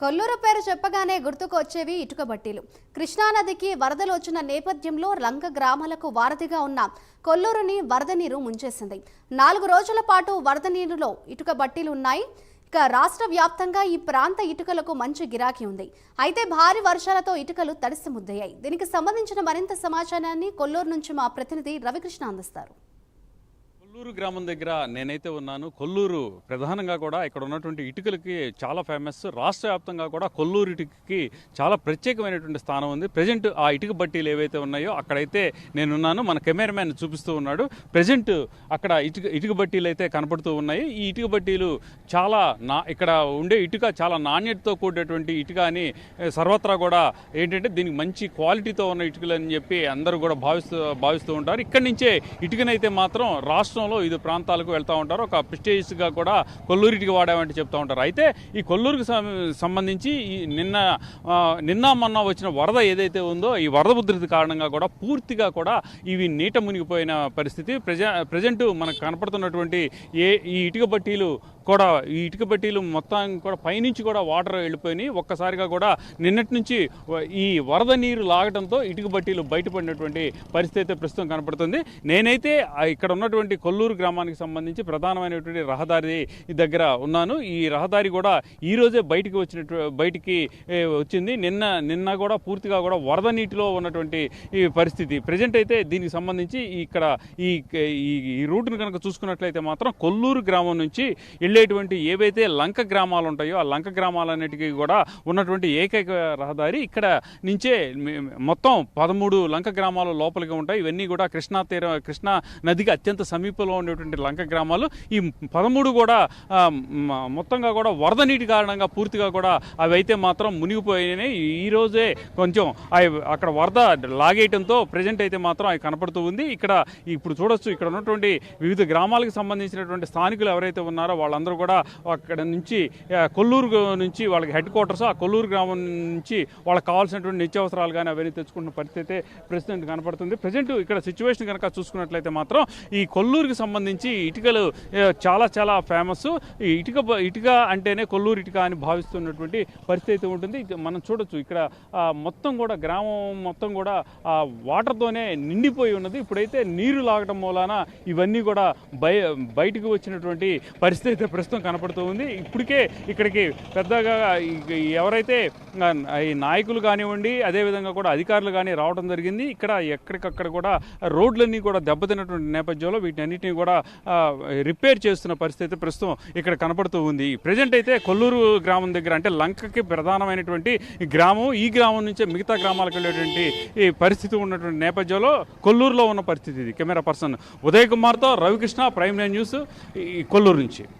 కొల్లూరు పేరు చెప్పగానే గుర్తుకు వచ్చేవి ఇటుక బట్టీలు కృష్ణానదికి వరదలు వచ్చిన నేపథ్యంలో లంక గ్రామాలకు వారధిగా ఉన్న కొల్లూరుని వరద నీరు ముంచేసింది. నాలుగు రోజుల పాటు వరద నీరులో ఇటుక బట్టీలు ఉన్నాయి. ఇక రాష్ట్ర వ్యాప్తంగా ఈ ప్రాంత ఇటుకలకు మంచి గిరాకీ ఉంది. అయితే భారీ వర్షాలతో ఇటుకలు తడిసి ముద్దయ్యాయి. దీనికి సంబంధించిన మరింత సమాచారాన్ని కొల్లూరు నుంచి మా ప్రతినిధి రవికృష్ణ అందిస్తారు. కొల్లూరు గ్రామం దగ్గర నేనైతే ఉన్నాను. కొల్లూరు ప్రధానంగా కూడా ఇక్కడ ఉన్నటువంటి ఇటుకలకి చాలా ఫేమస్ రాష్ట్ర వ్యాప్తంగా కూడా కొల్లూరు ఇటుకకి చాలా ప్రత్యేకమైనటువంటి స్థానం ఉంది. ప్రజెంట్ ఆ ఇటుక బట్టీలు ఏవైతే ఉన్నాయో అక్కడైతే నేనున్నాను. మన కెమెరామ్యాన్ చూపిస్తూ ఉన్నాడు. ప్రజెంట్ అక్కడ ఇటుక ఇటుక బట్టీలు అయితే కనపడుతూ ఉన్నాయి. ఈ ఇటుక బట్టీలు చాలా నా ఇక్కడ ఉండే ఇటుక చాలా నాణ్యతతో కూడినటువంటి ఇటుక అని సర్వత్రా కూడా ఏంటంటే దీనికి మంచి క్వాలిటీతో ఉన్న ఇటుకలు అని చెప్పి అందరూ కూడా భావిస్తూ భావిస్తూ ఉంటారు. ఇక్కడి నుంచే ఇటుకనైతే మాత్రం రాష్ట్ర రాష్ట్రంలో వివిధ ప్రాంతాలకు వెళ్తూ ఉంటారు. ఒక ప్రెస్టేజియస్గా కూడా కొల్లూరికి ఇటుక వాడామంటే చెప్తూ ఉంటారు. అయితే ఈ కొల్లూరుకి సంబంధించి ఈ నిన్న నిన్న మొన్న వచ్చిన వరద ఏదైతే ఉందో ఈ వరద ఉధృతి కారణంగా కూడా పూర్తిగా కూడా ఇవి నీట మునిగిపోయిన పరిస్థితి. ప్రజ ప్రజెంట్ మనకు కనపడుతున్నటువంటి ఏ ఈ ఇటుక బట్టీలు కూడా ఈ ఇటుక బట్టీలు మొత్తం కూడా పైనుంచి కూడా వాటర్ వెళ్ళిపోయినాయి. ఒక్కసారిగా కూడా నిన్నటి నుంచి ఈ వరద నీరు లాగడంతో ఇటుక బట్టీలు బయటపడినటువంటి పరిస్థితి అయితే ప్రస్తుతం కనపడుతుంది. నేనైతే ఇక్కడ ఉన్నటువంటి కొల్లూరు గ్రామానికి సంబంధించి ప్రధానమైనటువంటి రహదారి దగ్గర ఉన్నాను. ఈ రహదారి కూడా ఈరోజే బయటికి వచ్చినట్టు బయటికి వచ్చింది. నిన్న నిన్న కూడా పూర్తిగా కూడా వరద నీటిలో ఉన్నటువంటి ఈ పరిస్థితి. ప్రజెంట్ అయితే దీనికి సంబంధించి ఇక్కడ ఈ ఈ రూట్ను కనుక చూసుకున్నట్లయితే మాత్రం కొల్లూరు గ్రామం నుంచి వెళ్ళేటువంటి ఏవైతే లంక గ్రామాలు ఉంటాయో ఆ లంక గ్రామాలన్నిటికీ కూడా ఉన్నటువంటి ఏకైక రహదారి ఇక్కడ నుంచే మొత్తం పదమూడు లంక గ్రామాలు లోపలికి ఉంటాయి. ఇవన్నీ కూడా కృష్ణా తీరం కృష్ణా నదికి అత్యంత సమీపంలో ఉండేటువంటి లంక గ్రామాలు. ఈ పదమూడు కూడా మొత్తంగా కూడా వరద నీటి కారణంగా పూర్తిగా కూడా అవి అయితే మాత్రం మునిగిపోయినాయి. ఈ రోజే కొంచెం అవి అక్కడ వరద లాగేయటంతో ప్రజెంట్ అయితే మాత్రం అవి కనపడుతూ ఉంది. ఇక్కడ ఇప్పుడు చూడొచ్చు ఇక్కడ ఉన్నటువంటి వివిధ గ్రామాలకు సంబంధించినటువంటి స్థానికులు ఎవరైతే ఉన్నారో వాళ్ళందరూ కూడా అక్కడ నుంచి కొల్లూరు నుంచి వాళ్ళకి హెడ్ క్వార్టర్స్ ఆ కొల్లూరు గ్రామం నుంచి వాళ్ళకి కావాల్సినటువంటి నిత్యావసరాలు కానీ అవన్నీ తెచ్చుకున్న పరిస్థితి అయితే ప్రస్తుతం కనపడుతుంది. ప్రజెంట్ ఇక్కడ సిచ్యువేషన్ కనుక చూసుకున్నట్లయితే మాత్రం ఈ కొల్లూరుకి సంబంధించి ఇటుకలు చాలా చాలా ఫేమస్ ఈ ఇటుక ఇటుక అంటేనే కొల్లూరు ఇటుక అని భావిస్తున్నటువంటి పరిస్థితి అయితే ఉంటుంది. మనం చూడొచ్చు ఇక్కడ మొత్తం కూడా గ్రామం మొత్తం కూడా ఆ వాటర్తోనే నిండిపోయి ఉన్నది. ఇప్పుడైతే నీరు లాగడం మూలాన ఇవన్నీ కూడా బయ బయటకు వచ్చినటువంటి పరిస్థితి అయితే ప్రస్తుతం కనపడుతూ ఉంది. ఇప్పటికే ఇక్కడికి పెద్దగా ఎవరైతే ఈ నాయకులు కానివ్వండి అదేవిధంగా కూడా అధికారులు కానీ రావడం జరిగింది. ఇక్కడ ఎక్కడికక్కడ కూడా రోడ్లన్నీ కూడా దెబ్బతిన్నటువంటి నేపథ్యంలో వీటన్నిటిని కూడా రిపేర్ చేస్తున్న పరిస్థితి ప్రస్తుతం ఇక్కడ కనపడుతూ ఉంది. ప్రజెంట్ అయితే కొల్లూరు గ్రామం దగ్గర అంటే లంకకి ప్రధానమైనటువంటి ఈ గ్రామం. ఈ గ్రామం నుంచే మిగతా గ్రామాలకు వెళ్ళేటువంటి ఈ పరిస్థితి ఉన్నటువంటి నేపథ్యంలో కొల్లూరులో ఉన్న పరిస్థితి ఇది. కెమెరా పర్సన్ ఉదయ్ కుమార్తో రవికృష్ణ ప్రైమ్ లైన్ న్యూస్ ఈ కొల్లూరు నుంచి.